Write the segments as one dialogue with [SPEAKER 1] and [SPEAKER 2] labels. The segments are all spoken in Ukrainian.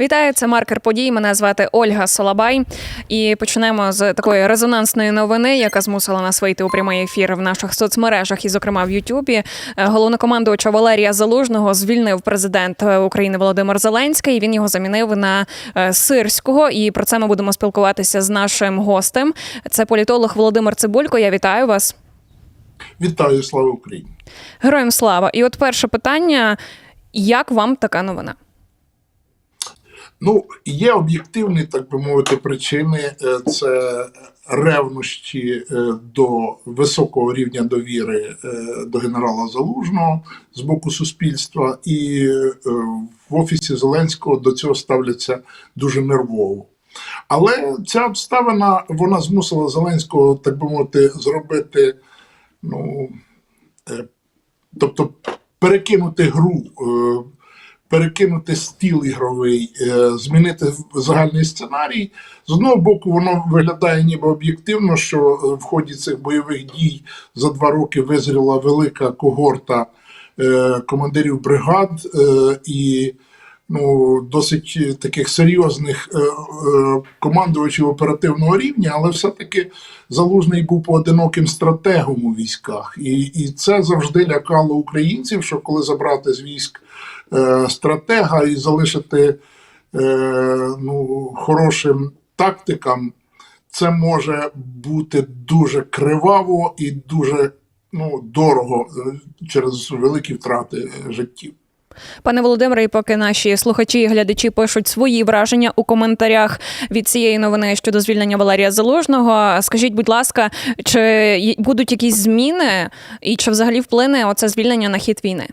[SPEAKER 1] Вітаю, це маркер подій. Мене звати Ольга Солабай. І почнемо з такої резонансної новини, яка змусила нас вийти у прямий ефір в наших соцмережах, і, зокрема, в Ютубі. Е, Головнокомандувача Валерія Залужного звільнив президент е, України Володимир Зеленський. Він його замінив на е, сирського. І про це ми будемо спілкуватися з нашим гостем. Це політолог Володимир Цибулько. Я вітаю вас.
[SPEAKER 2] Вітаю, слава Україні!
[SPEAKER 1] Героям слава! І от перше питання: як вам така новина?
[SPEAKER 2] Ну, є об'єктивні, так би мовити, причини. Е, Це ревнощі е, до високого рівня довіри е, до генерала Залужного з боку суспільства, і в офісі Зеленського до цього ставляться дуже нервово. Але ця обставина вона змусила Зеленського, так би мовити, зробити, ну тобто перекинути гру. Перекинути стіл ігровий, е, змінити загальний сценарій. З одного боку, воно виглядає ніби об'єктивно, що е, в ході цих бойових дій за два роки визріла велика когорта е, командирів бригад і ну, досить таких серйозних командувачів оперативного рівня, але все-таки залужний був поодиноким стратегом у військах, і, і це завжди лякало українців, що коли забрати з військ стратега і залишити е, ну, хорошим тактикам, це може бути дуже криваво і дуже ну, дорого е, через великі втрати е, життів.
[SPEAKER 1] Пане Володимире, і поки наші слухачі і глядачі пишуть свої враження у коментарях від цієї новини щодо звільнення Валерія Залужного, скажіть, будь ласка, чи будуть якісь зміни, і чи взагалі вплине оце звільнення на хід війни?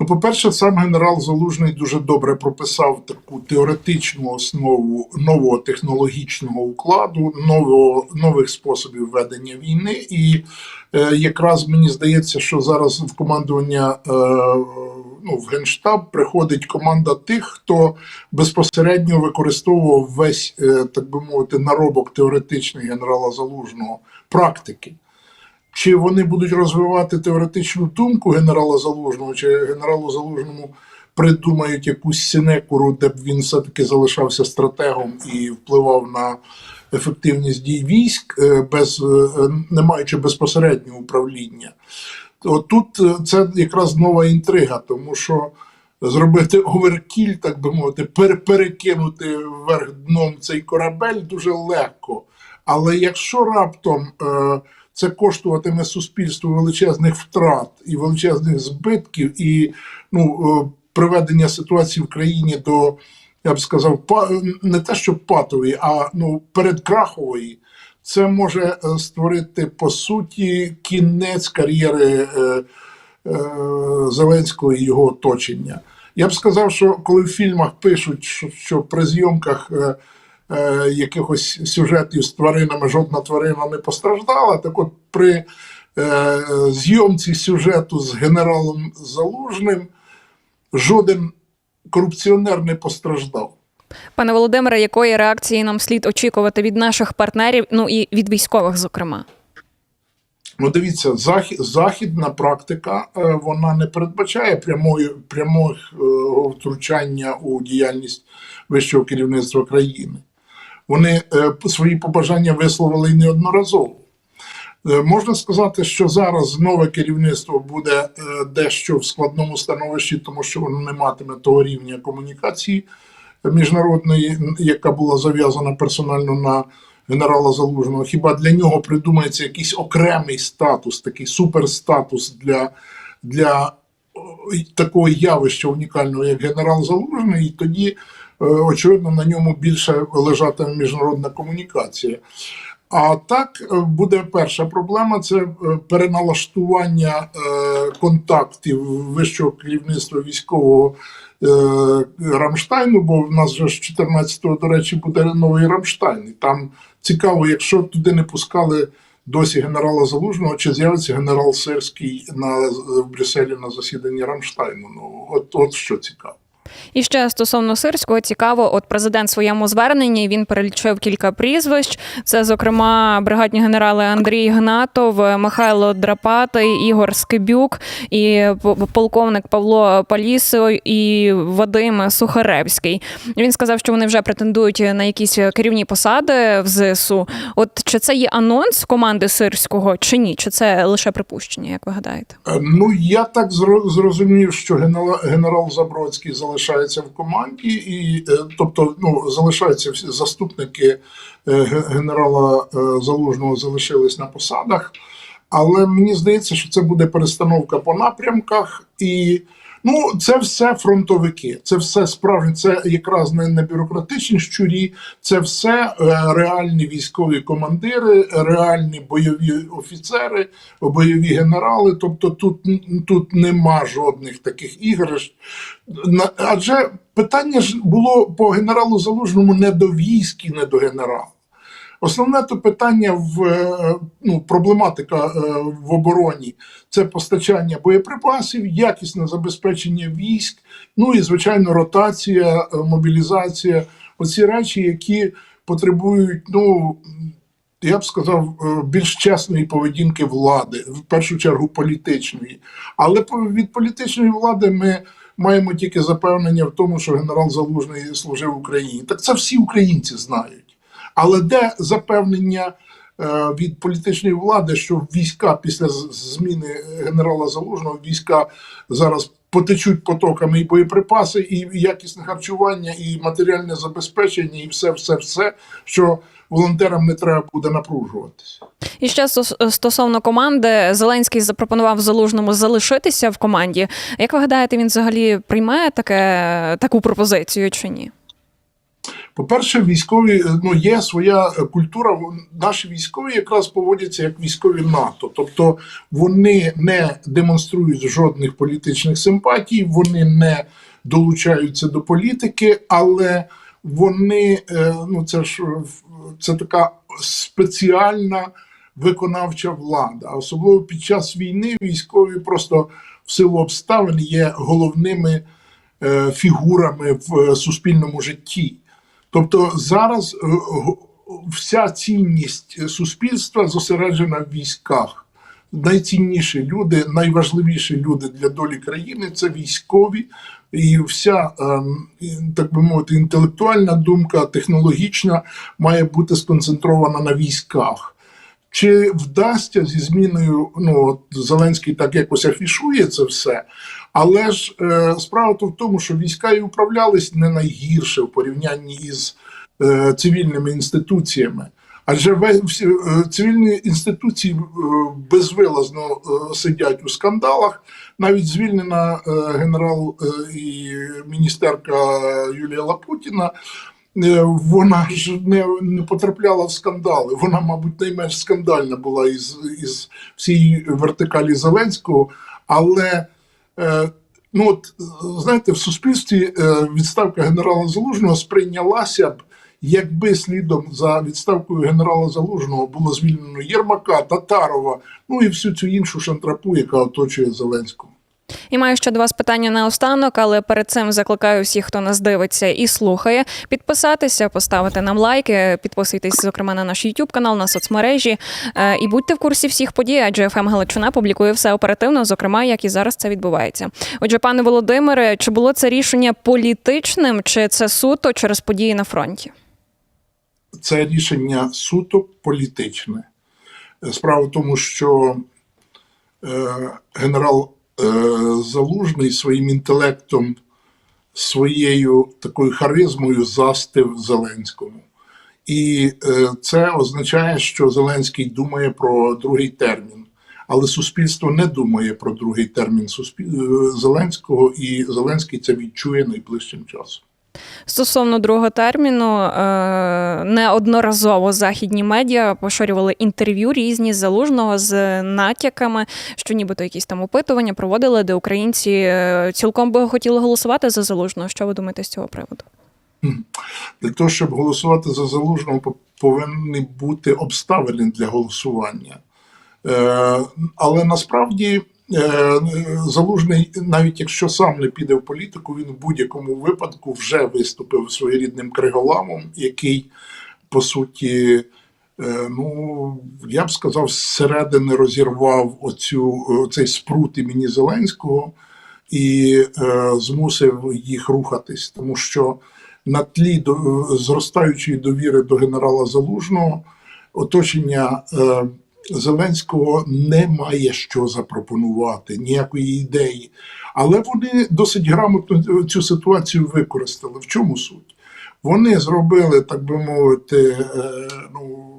[SPEAKER 2] Ну, по-перше, сам генерал Залужний дуже добре прописав таку теоретичну основу нового технологічного укладу, нового, нових способів ведення війни. І е, якраз мені здається, що зараз в командування е, ну, в Генштаб приходить команда тих, хто безпосередньо використовував весь, е, так би мовити, наробок теоретичний генерала Залужного практики. Чи вони будуть розвивати теоретичну думку генерала Залужного, чи генералу Залужному придумають якусь синекуру, де б він все-таки залишався стратегом і впливав на ефективність дій військ, е, без, е, не маючи безпосереднього управління? От тут е, це якраз нова інтрига, тому що зробити оверкіль, так би мовити, пер- перекинути вверх дном цей корабель дуже легко. Але якщо раптом це коштуватиме суспільству величезних втрат і величезних збитків, і ну, е, приведення ситуації в країні до, я б сказав, не те, що патової, а ну, передкрахової, це може е, створити по суті кінець кар'єри е, Зеленського і його оточення. Я б сказав, що коли в фільмах пишуть, що, що при зйомках е, якихось сюжетів з тваринами жодна тварина не постраждала, так от при е, зйомці сюжету з генералом Залужним жоден корупціонер не постраждав.
[SPEAKER 1] Пане Володимире, якої реакції нам слід очікувати від наших партнерів, ну і від військових, зокрема?
[SPEAKER 2] Ну, дивіться, захід, західна практика е, вона не передбачає прямої прямого втручання у діяльність вищого керівництва країни. Вони е, свої побажання висловили неодноразово. Е, Можна сказати, що зараз нове керівництво буде е, дещо в складному становищі, тому що воно не матиме того рівня комунікації міжнародної, яка була зав'язана персонально на генерала Залужного. Хіба для нього придумається якийсь окремий статус, такий суперстатус для, для такого явища унікального, як генерал Залужний, і тоді, очевидно, на ньому більше лежатиме міжнародна комунікація. А так е, буде перша проблема це е, переналаштування е, контактів вищого керівництва військового е, Рамштайну, бо в нас же ж 14-го, до речі, буде новий Рамштайн. І там цікаво, якщо туди не пускали досі генерала Залужного, чи з'явиться генерал Сирський на в Брюсселі на засіданні Рамштайну. Ну от, от що цікаво.
[SPEAKER 1] І ще стосовно сирського цікаво, от президент в своєму зверненні він перелічив кілька прізвищ. Це, зокрема, бригадні генерали Андрій Гнатов, Михайло Драпатий, Ігор Скибюк і полковник Павло Палісо і Вадим Сухаревський. Він сказав, що вони вже претендують на якісь керівні посади в ЗСУ. От чи це є анонс команди сирського, чи ні? Чи це лише припущення, як ви гадаєте?
[SPEAKER 2] Е, Ну, я так зрозумів, що генерал, Забродський залишається в команді, і е, тобто ну, залишаються всі заступники е, генерала е, Залужного залишились на посадах. Але мені здається, що це буде перестановка по напрямках, і ну це все фронтовики, це все справжні, це якраз не, не бюрократичні щурі, це все е, реальні військові командири, реальні бойові офіцери, бойові генерали. Тобто тут, тут нема жодних таких іграш. Адже питання ж було по генералу Залужному не до військ і не до генерала. Основне то питання в е, ну, проблематика е, в обороні це постачання боєприпасів, якісне забезпечення військ, ну і звичайно ротація, е, мобілізація. Оці речі, які потребують, ну я б сказав, більш чесної поведінки влади, в першу чергу політичної. Але від політичної влади ми маємо тільки запевнення в тому, що генерал Залужний служив Україні. Так це всі українці знають. Але де запевнення е, від політичної влади, що війська після зміни генерала Залужного війська зараз потечуть потоками і боєприпаси, і якісне харчування, і матеріальне забезпечення, і все, все, все, що волонтерам не треба буде напружуватися.
[SPEAKER 1] І ще стосовно команди, Зеленський запропонував залужному залишитися в команді. Як ви гадаєте, він взагалі приймає таке таку пропозицію чи ні?
[SPEAKER 2] По-перше, військові ну є своя е, культура. Наші військові якраз поводяться як військові НАТО, тобто вони не демонструють жодних політичних симпатій, вони не долучаються до політики, але вони е, ну це ж е, це така спеціальна виконавча влада. Особливо під час війни військові просто в силу обставин є головними е, фігурами в е, суспільному житті. Тобто зараз е, вся цінність суспільства зосереджена в військах. Найцінніші люди, найважливіші люди для долі країни це військові, і вся, ем, так би мовити, інтелектуальна думка, технологічна має бути сконцентрована на військах. Чи вдасться зі зміною? Ну Зеленський так якось афішує це все, але ж е, справа то в тому, що війська і управлялись не найгірше в порівнянні із е, цивільними інституціями. Адже ве- всі, е, цивільні інституції е, безвилазно е, сидять у скандалах. Навіть звільнена генерал і міністерка Юлія Лапутіна. Е, Вона ж не, не потрапляла в скандали. Вона, мабуть, найменш скандальна була із, із всієї вертикалі Зеленського. Але е, ну от знаєте, в суспільстві е, відставка генерала Залужного сприйнялася б, якби слідом за відставкою генерала Залужного було звільнено Єрмака, Татарова, ну і всю цю іншу шантрапу, яка оточує Зеленського.
[SPEAKER 1] І маю ще до вас питання на останок, але перед цим закликаю всіх, хто нас дивиться і слухає, підписатися, поставити нам лайки, підписуйтесь, зокрема, на наш YouTube канал, на соцмережі. Е, І будьте в курсі всіх подій, адже ФМ Галичина публікує все оперативно, зокрема, як і зараз це відбувається. Отже, пане Володимире, чи було це рішення політичним, чи це суто через події на фронті?
[SPEAKER 2] це рішення суто політичне. Справа в тому, що е, генерал Залужний своїм інтелектом, своєю такою харизмою застив Зеленському. І е, це означає, що Зеленський думає про другий термін. Але суспільство не думає про другий термін е, Зеленського, і Зеленський це відчує найближчим часом.
[SPEAKER 1] Стосовно другого терміну, е, неодноразово західні медіа поширювали інтерв'ю різні залужного з натяками, що нібито якісь там опитування проводили, де українці е, цілком би хотіли голосувати за залужного. Що ви думаєте з цього приводу?
[SPEAKER 2] Для того, щоб голосувати за залужного, по- повинні бути обставини для голосування. Е, але насправді залужний, навіть якщо сам не піде в політику, він в будь-якому випадку вже виступив своєрідним криголамом, який по суті. Е, Ну, я б сказав, зсередини розірвав оцю, цей спрут імені Зеленського і е, змусив їх рухатись, тому що на тлі до, зростаючої довіри до генерала Залужного оточення е, Зеленського не має що запропонувати, ніякої ідеї. Але вони досить грамотно цю ситуацію використали. В чому суть? Вони зробили, так би мовити, е, ну,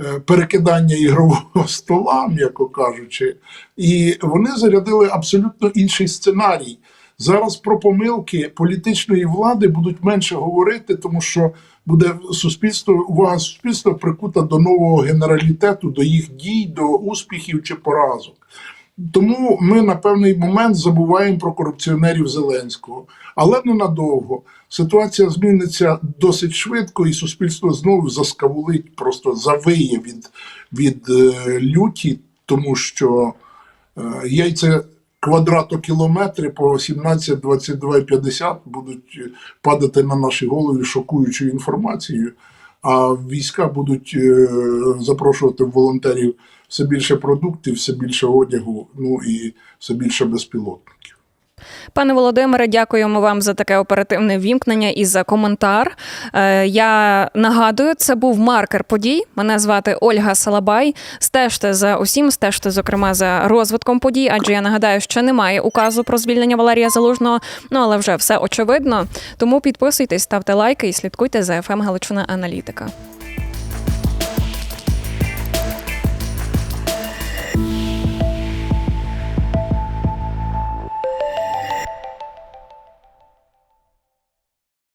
[SPEAKER 2] е, перекидання ігрового стола, м'яко кажучи, і вони зарядили абсолютно інший сценарій. Зараз про помилки політичної влади будуть менше говорити, тому що буде суспільство, увага суспільства прикута до нового генералітету, до їх дій, до успіхів чи поразок. Тому ми на певний момент забуваємо про корупціонерів Зеленського, але ненадовго. Ситуація зміниться досить швидко, і суспільство знову заскавулить, просто завиє від, від е, люті, тому що е, яйця квадратокілометри по 17, 22 і 50 будуть падати на наші голови шокуючою інформацією, а війська будуть запрошувати запрошувати волонтерів все більше продуктів, все більше одягу, ну і все більше безпілотників.
[SPEAKER 1] Пане Володимире, дякуємо вам за таке оперативне вімкнення і за коментар. Е, Я нагадую, це був маркер подій. Мене звати Ольга Салабай. Стежте за усім, стежте, зокрема, за розвитком подій, адже я нагадаю, що немає указу про звільнення Валерія Залужного. Ну але вже все очевидно. Тому підписуйтесь, ставте лайки і слідкуйте за ФМ Галичина Аналітика.